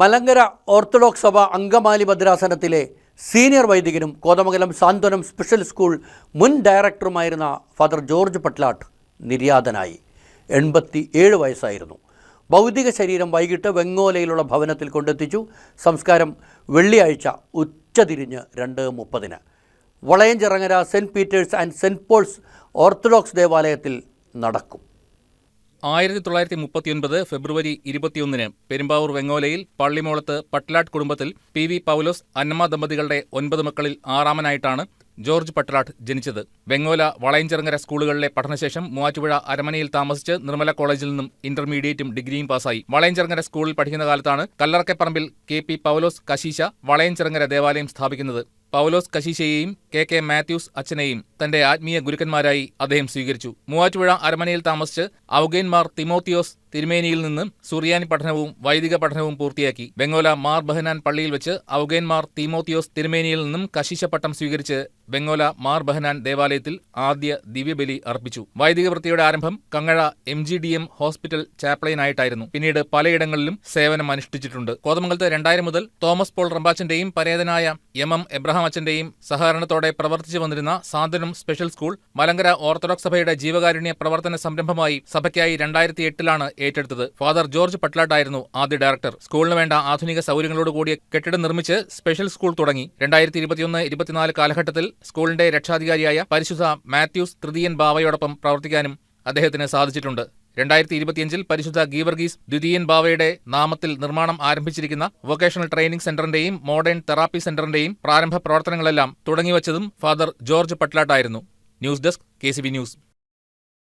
Malankara orthodox സഭ അങ്കമാലി ഭദ്രാസനത്തിലെ senior വൈദികനും കോതമംഗലം സാന്ത്വനം സ്പെഷ്യൽ സ്കൂൾ മുൻ ഡയറക്ടറുമായിരുന്ന ഫാദർ ജോർജ് പട്ലാട്ട് നിര്യാതനായി. എൺപത്തി ഏഴ് വയസ്സായിരുന്നു. ഭൗതിക ശരീരം വൈകിട്ട് വെങ്ങോലയിലുള്ള ഭവനത്തിൽ കൊണ്ടെത്തിച്ചു. സംസ്കാരം വെള്ളിയാഴ്ച ഉച്ചതിരിഞ്ഞ് രണ്ട് മുപ്പതിന്. Valayanchirangara saint Peter's and saint Paul's orthodox ദേവാലയത്തിൽ നടക്കും. ആയിരത്തി തൊള്ളായിരത്തി മുപ്പത്തിയൊൻപത് ഫെബ്രുവരി ഇരുപത്തിയൊന്നിന് പെരുമ്പാവൂർ വെങ്ങോലയിൽ പള്ളിമോളത്ത് പട്ലാട്ട് കുടുംബത്തിൽ പി വി പൗലോസ് അന്നമ്മ ദമ്പതികളുടെ ഒൻപത് മക്കളിൽ ആറാമനായിട്ടാണ് ജോർജ് പട്ലാട്ട് ജനിച്ചത്. വെങ്ങോല വളയഞ്ചിറങ്ങര സ്കൂളുകളിലെ പഠനശേഷം മൂവാറ്റുപുഴ അരമനയിൽ താമസിച്ച് നിർമ്മല കോളേജിൽ നിന്നും ഇന്റർമീഡിയറ്റും ഡിഗ്രിയും പാസായി വളയഞ്ചിറങ്ങര സ്കൂളിൽ പഠിക്കുന്ന കാലത്താണ് കല്ലറക്കപ്പറമ്പിൽ കെ പി പൗലോസ് കശീശ വളയഞ്ചിറങ്ങര ദേവാലയം സ്ഥാപിക്കുന്നത്. പൗലോസ് കശീശയെയും കെ കെ മാത്യൂസ് അച്ഛനെയും തന്റെ ആത്മീയ ഗുരുക്കന്മാരായി അദ്ദേഹം സ്വീകരിച്ചു. മൂവാറ്റുപുഴ അരമനയിൽ താമസിച്ച് ഔഗേൻമാർ തിമോത്തിയോസ് തിരുമേനിയിൽ നിന്ന് സുറിയാനി പഠനവും വൈദിക പഠനവും പൂർത്തിയാക്കി ബംഗോല മാർ ബഹനാൻ പള്ളിയിൽ വെച്ച് ഔഗേൻമാർ തീമോത്തിയോസ് തിരുമേനിയിൽ നിന്നും കശിശപ്പട്ടം പട്ടം സ്വീകരിച്ച് ബംഗോല മാർ ബഹനാൻ ദേവാലയത്തിൽ ആദ്യ ദിവ്യബലി അർപ്പിച്ചു. വൈദിക വൃത്തിയുടെ ആരംഭം Kangazha M G D M hospital ചാപ്ലൈനായിട്ടായിരുന്നു. പിന്നീട് പലയിടങ്ങളിലും സേവനം അനുഷ്ഠിച്ചിട്ടുണ്ട്. കോതമംഗലത്ത് രണ്ടായിരം മുതൽ തോമസ് പോൾ റമ്പാച്ചന്റെയും പരേതനായ എം എം എബ്രഹാം അച്ഛന്റെയും സഹകരണത്തോടെ പ്രവർത്തിച്ചു വന്നിരുന്ന Santhwanam special school Malankara orthodox സഭയുടെ ജീവകാരുണ്യ പ്രവർത്തന സംരംഭമായി സഭയ്ക്കായി രണ്ടായിരത്തി എട്ടിലാണ് ഏറ്റെടുത്തത്. ഫാദർ ജോർജ് പട്ലാട്ടായിരുന്നു ആദ്യ ഡയറക്ടർ. സ്കൂളിന് വേണ്ട ആധുനിക സൗകര്യങ്ങളോട് കൂടിയ കെട്ടിടം നിർമ്മിച്ച് സ്പെഷ്യൽ സ്കൂൾ തുടങ്ങി. രണ്ടായിരത്തി ഇരുപത്തിയൊന്ന് ഇരുപത്തിനാല് കാലഘട്ടത്തിൽ സ്കൂളിന്റെ രക്ഷാധികാരിയായ പരിശുദ്ധ മാത്യൂസ് തൃതീയൻ ബാവയോടൊപ്പം പ്രവർത്തിക്കാനും അദ്ദേഹത്തിന് സാധിച്ചിട്ടുണ്ട്. രണ്ടായിരത്തി ഇരുപത്തിയഞ്ചിൽ പരിശുദ്ധ ഗീവർഗീസ് ദ്വിതീയൻ ബാവയുടെ നാമത്തിൽ നിർമ്മാണം ആരംഭിച്ചിരിക്കുന്ന വൊക്കേഷണൽ ട്രെയിനിംഗ് സെന്ററിന്റെയും മോഡേൺ തെറാപ്പി സെന്ററിന്റെയും പ്രാരംഭ പ്രവർത്തനങ്ങളെല്ലാം തുടങ്ങിവച്ചതും father George പട്ലാട്ടായിരുന്നു. News desk K news.